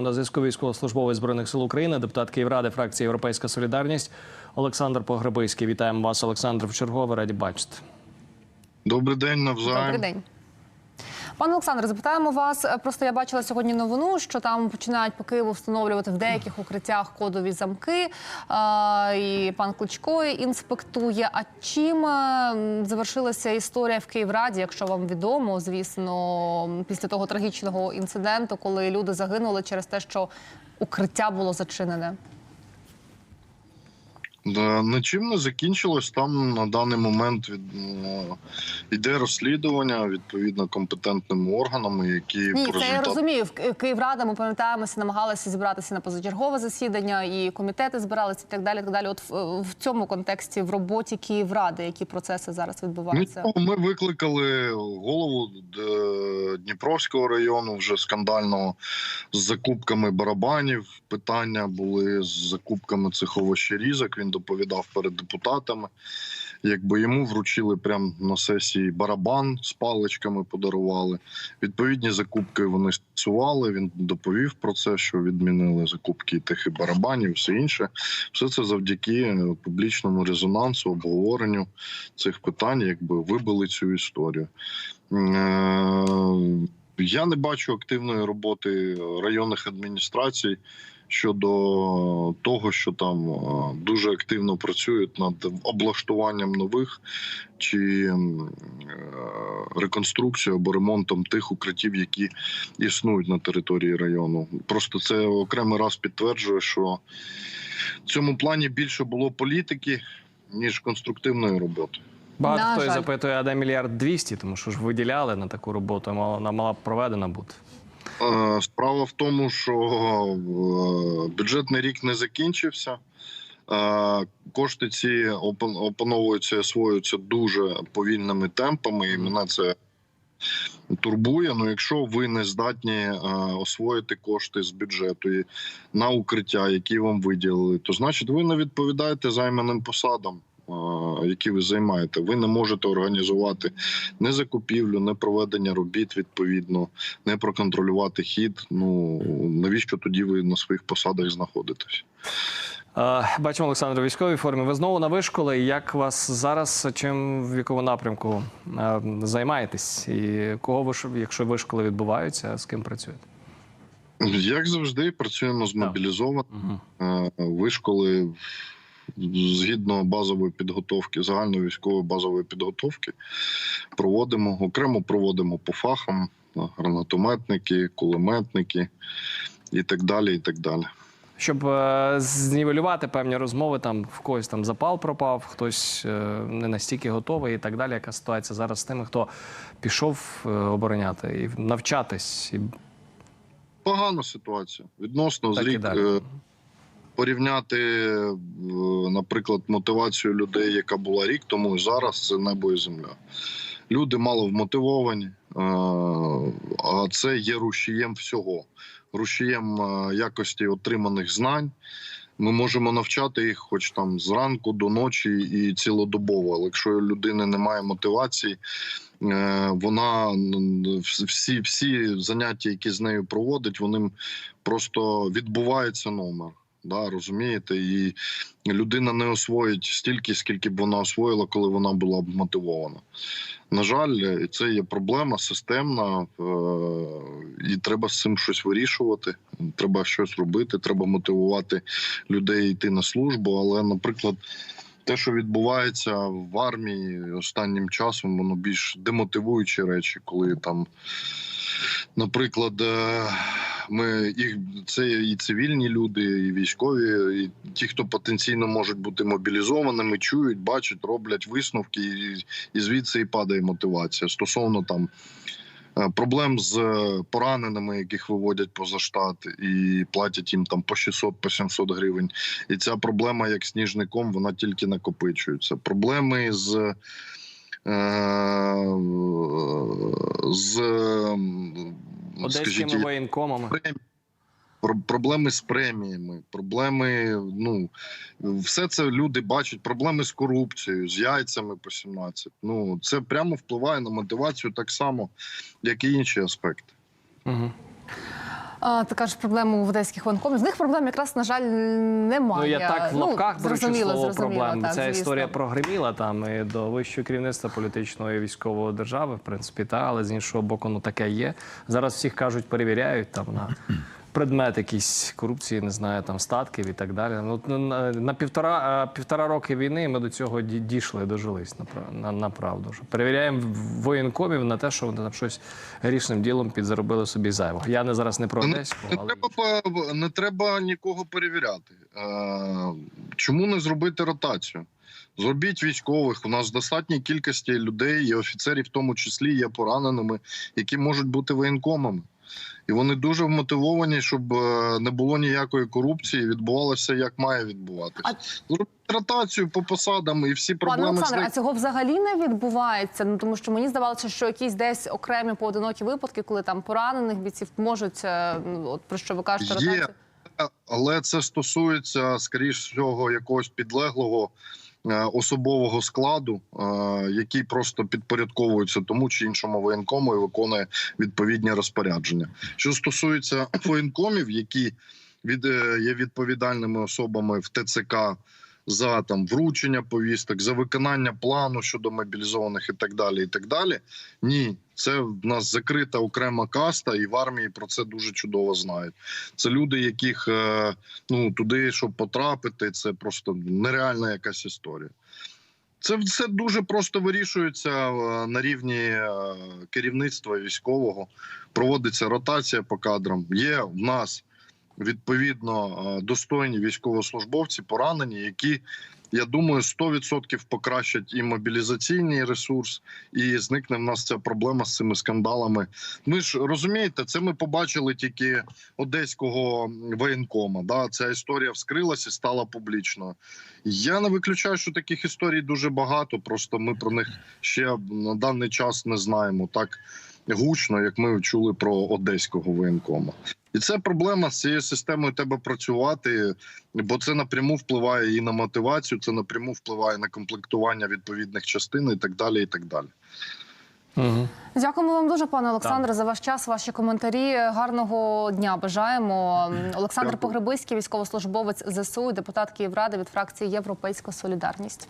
На зв'язку військовослужбовець збройних сил України, депутат Київради, фракції Європейська Солідарність Олександр Погребиський. Вітаємо вас, Олександр. В чергове раді бачити. Добрий день навзаєм. Добрий день. Пане Олександре, запитаємо вас. е, Просто я бачила сьогодні новину, що там починають по Києву встановлювати в деяких укриттях кодові замки. А, І пан Кличко інспектує. А чим е, завершилася історія в Київраді, якщо вам відомо, звісно, після того трагічного інциденту, коли люди загинули через те, що укриття було зачинене? Да, Нічим не закінчилось. Там на даний момент від, ну, йде розслідування відповідно компетентними органами, які Ні, по це я розумію. Київрада, ми пам'ятаємося, намагалися зібратися на позачергове засідання, і комітети збиралися і так далі. Так далі. От в, в цьому контексті в роботі Київради, які процеси зараз відбуваються. Нічого, ми викликали голову Дніпровського району вже скандального з закупками барабанів. Питання були з закупками цих овощерізок. Він доповідав перед депутатами. Якби йому вручили прямо на сесії барабан з паличками, подарували. Відповідні закупки вони стосували. Він доповів про це, що відмінили закупки тих і барабанів, все інше. Все це завдяки е, публічному резонансу, обговоренню цих питань, якби вибили цю історію. Е, Я не бачу активної роботи районних адміністрацій щодо того, що там е, дуже активно працюють над облаштуванням нових чи е, реконструкцією або ремонтом тих укриттів, які існують на території району. Просто це окремий раз підтверджує, що в цьому плані більше було політики ніж конструктивної роботи. Багато хто і запитує, а де мільярд двісті, тому що ж виділяли на таку роботу, а мала- вона мала б проведена бути. Е, Справа в тому, що е, бюджетний рік не закінчився. Е, Кошти ці опановуються і освоюються дуже повільними темпами, і мене це турбує. Ну, якщо ви не здатні освоїти кошти з бюджету і на укриття, які вам виділили, то значить ви не відповідаєте займаним посадам. Які ви займаєте, ви не можете організувати не закупівлю, не проведення робіт відповідно, не проконтролювати хід. Ну навіщо тоді ви на своїх посадах знаходитесь? Бачимо, Олександр, військовій формі. Ви знову на вишколи. Як вас зараз чим в віковому напрямку займаєтесь? І кого ви якщо вишколи відбуваються, з ким працюєте? Як завжди, працюємо з мобілізованими вишколи згідно базової підготовки, загальної військової базової підготовки. Проводимо окремо проводимо по фахам е, гранатометники, кулеметники і так далі. І так далі. Щоб е, знівелювати певні розмови, там в когось там запал пропав, хтось е, не настільки готовий і так далі. Яка ситуація зараз з тими, хто пішов обороняти і навчатись? Погана ситуація. Відносно з Так і рік порівняти, е, наприклад, мотивацію людей, яка була рік тому, і зараз це небо і земля. Люди мало вмотивовані, е, а це є рушієм всього, рушієм е, якості отриманих знань. Ми можемо навчати їх, хоч там зранку до ночі і цілодобово. Але якщо у людини немає мотивації, вона всі, всі заняття, які з нею проводить, вони просто відбувається номер. Да, розумієте, і людина не освоїть стільки, скільки б вона освоїла, коли вона була б мотивована. На жаль, це є проблема системна, е, і треба з цим щось вирішувати. Треба щось робити, треба мотивувати людей йти на службу. Але, наприклад, те, що відбувається в армії останнім часом, воно більш демотивуючі речі, коли там, наприклад, е, ми їх це і цивільні люди, і військові, і ті, хто потенційно можуть бути мобілізованими, чують, бачать, роблять висновки, і, і звідси і падає мотивація стосовно там. е, Проблем з е, пораненими, яких виводять поза штат, і платять їм там по 600 по 700 гривень. І ця проблема, як сніжником, вона тільки накопичується. Проблеми з з Одеськими воєнкомами. проблеми з преміями, проблеми. Ну все це люди бачать. Проблеми з корупцією, з яйцями по 17. Ну це прямо впливає на мотивацію так само, як і інші аспекти. Угу. А, ти кажеш проблему в одеських воєнкомів. З них проблем якраз, на жаль, немає. Ну, я так в лапках беручи зрозуміло, слово проблем. так, Ця звісно. історія прогреміла там і до вищого керівництва політичної і військової держави, в принципі, та, але з іншого боку, ну таке є. Зараз всіх кажуть, перевіряють там на предмет якісь корупції, не знаю, там статків і так далі. Ну на, на- півтора, е, півтора роки війни ми до цього ді- дійшли, дожились на, на, на правду. Перевіряємо воєнкомів на те, що вони там щось грішним ділом підзаробили собі зайвого. Я не зараз не про Не, Одеську, не але треба не треба нікого перевіряти. Е, чому не зробити ротацію? Зробіть військових. У нас достатній кількості людей і офіцерів, в тому числі, є пораненими, які можуть бути воєнкомами. І вони дуже вмотивовані, щоб е, не було ніякої корупції, відбувалося як має відбуватися. А- ротацію по посадам і всі Пане проблеми Олександре, а цього взагалі не відбувається. Ну тому що мені здавалося, що якісь десь окремі поодинокі випадки, коли там поранених бійців можуть е, ну, от про що ви кажете, Є. але це стосується скоріш всього якогось підлеглого особового складу, е, який просто підпорядковується тому чи іншому воєнкому і виконує відповідні розпорядження. Що стосується воєнкомів, які від е, є відповідальними особами в ТЦК. За там вручення повісток, за виконання плану щодо мобілізованих і так далі. І так далі. Ні, це в нас закрита окрема каста, і в армії про це дуже чудово знають. Це люди, яких е, ну туди, щоб потрапити, це просто нереальна якась історія. Це все дуже просто вирішується е, на рівні е, керівництва військового. Проводиться ротація по кадрам. Є в нас відповідно достойні військовослужбовці, поранені, які. Я думаю, 100% покращать і мобілізаційний ресурс, і зникне в нас ця проблема з цими скандалами. Ми ж розумієте, це ми побачили тільки одеського воєнкома. Да, ця історія вскрилася і стала публічною. Я не виключаю, що таких історій дуже багато. Просто ми про них ще на даний час не знаємо так гучно, як ми чули про одеського воєнкома. І це проблема з цією системою треба працювати, бо це напряму впливає і на мотивацію, це напряму впливає на комплектування відповідних частин і так далі. І так далі. Угу. Дякуємо вам дуже, пане Олександре, за ваш час, ваші коментарі. Гарного дня бажаємо. Олександр Дякую. Погребиський, військовослужбовець ЗСУ, депутат Київради від фракції Європейська Солідарність.